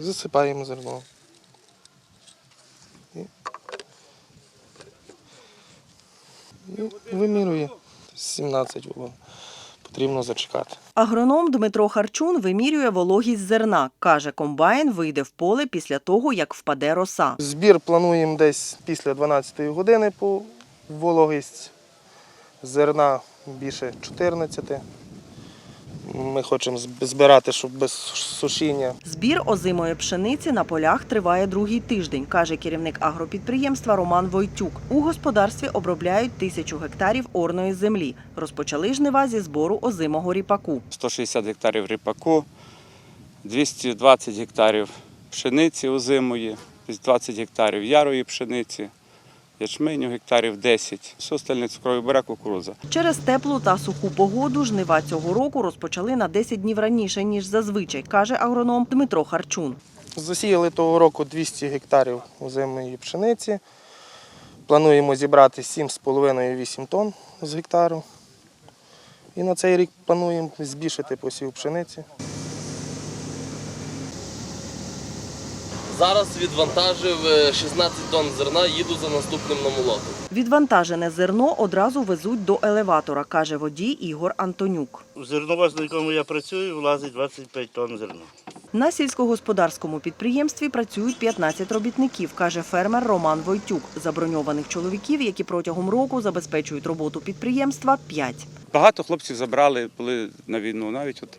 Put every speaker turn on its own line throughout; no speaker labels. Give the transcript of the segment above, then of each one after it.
Засипаємо зерно. І, і вимірює 17 було. Потрібно зачекати.
Агроном Дмитро Харчун вимірює вологість зерна. Каже, комбайн вийде в поле після того, як впаде роса.
Збір плануємо десь після 12-ї години по вологість зерна більше 14. Ми хочемо збирати, щоб без сушіння.
Збір озимої пшениці на полях триває другий тиждень, каже керівник агропідприємства Роман Войтюк. У господарстві обробляють тисячу гектарів орної землі. Розпочали жнива зі збору озимого ріпаку.
160 гектарів ріпаку, 220 гектарів пшениці озимої, 20 гектарів ярої пшениці, ячменю гектарів 10, все остальне цукровий буряк, кукурудза.
Через теплу та суху погоду жнива цього року розпочали на 10 днів раніше, ніж зазвичай, каже агроном Дмитро Харчун.
Засіяли того року 200 гектарів озимої пшениці. Плануємо зібрати 7,5-8 тонн з гектару. І на цей рік плануємо збільшити посів пшениці.
Зараз відвантажив е, 16 тонн зерна, їду за наступним намолотом.
Відвантажене зерно одразу везуть до елеватора, каже водій Ігор Антонюк.
В зерновоз, на якому я працюю, влазить 25 тонн зерна.
На сільськогосподарському підприємстві працюють 15 робітників, каже фермер Роман Войтюк. Заброньованих чоловіків, які протягом року забезпечують роботу підприємства, 5.
Багато хлопців забрали, були на війну. Навіть от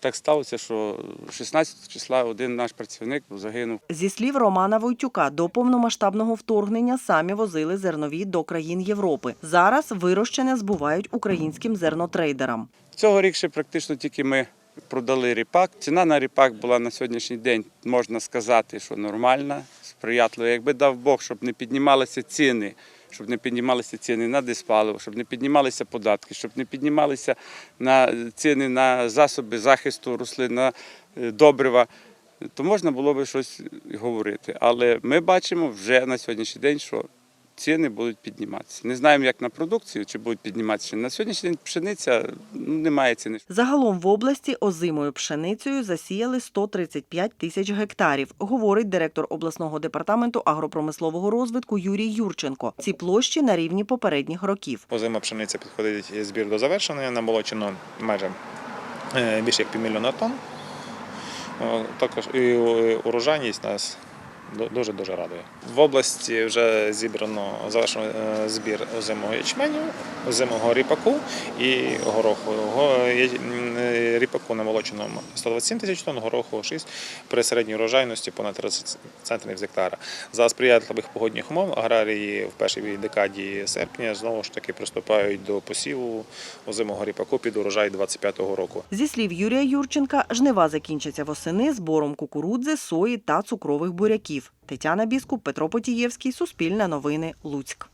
так сталося, що 16 числа один наш працівник загинув.
Зі слів Романа Войтюка, до повномасштабного вторгнення самі возили зернові до країн Європи. Зараз вирощене збувають українським зернотрейдерам.
Цього рік ще практично тільки ми продали ріпак. Ціна на ріпак була на сьогоднішній день, можна сказати, що нормальна, сприятлива. Якби дав Бог, щоб не піднімалися ціни, щоб не піднімалися ціни на диспаливо, щоб не піднімалися податки, щоб не піднімалися на ціни на засоби захисту рослин, на е, добрива, то можна було би щось говорити. Але ми бачимо вже на сьогоднішній день, що ціни будуть підніматися. Не знаємо, як на продукцію, чи будуть підніматися. На сьогоднішній день пшениця ну, немає ціни.
Загалом в області озимою пшеницею засіяли 135 тисяч гектарів, говорить директор обласного департаменту агропромислового розвитку Юрій Юрченко. Ці площі на рівні попередніх років.
Озима пшениця підходить збір до завершення, намолочено майже е, більше як півмільйона тонн. Також і урожайність нас дуже дуже радує. В області вже зібрано завершено е, збір озимого ячменю, озимого ріпаку і гороху. Ріпаку намолочено 127 тисяч тонн, гороху 6 при середній урожайності понад 30 центнерів з гектара. За сприятливих погодних умов аграрії в першій декаді серпня знову ж таки приступають до посіву озимого ріпаку під урожай 25-го року.
Зі слів Юрія Юрченка, жнива закінчаться восени збором кукурудзи, сої та цукрових буряків. Тетяна Біскуп, Петро Потієвський, Суспільне новини, Луцьк.